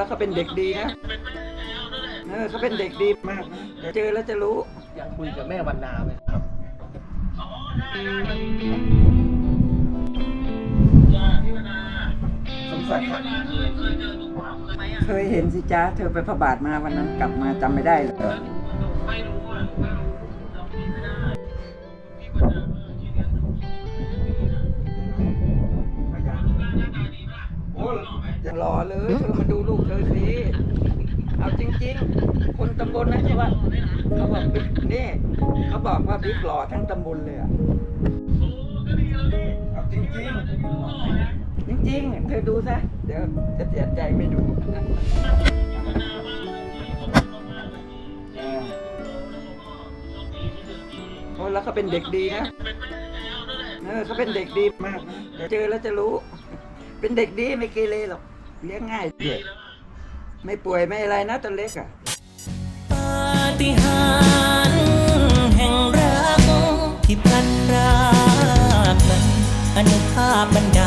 แล้วเขาเป็นเด็กดีนะเออเขาเป็นเด็กดีมากนะเดี๋ยวเจอแล้วจะรู้ อยากคุยกับแม่วันนาไหมครับสมศักดิ์ครับเคยเห็นสิจ้าเธอไปพระบาทมาวันนั้นกลับมาจำไม่ได้เหรอยั งรอเลยเธอมาดูลูกเธอสิเอาจริง ๆ คนตำบลนะเขาว่าเขาบอกบิ๊กนี่เขาบอกว่าบิ๊กหล่อทั้งตำบลเลยอะเอาจริงๆจริงๆเธอดูซะเดี๋ยวจะเสียใจไม่ดูโอ้แล้วเขาเป็นเด็กดีนะเออเขาเป็นเด็กดีมากนะเจอแล้วจะรู้ เป็นเด็กดีไม่เกเรหรอก เลี้ยงง่ายด้วยไม่ป่วยไม่อะไรนะตัวเล็กอะปาฏิหาริย์แห่งรักที่พลันรากนั้นอนุภาพบันด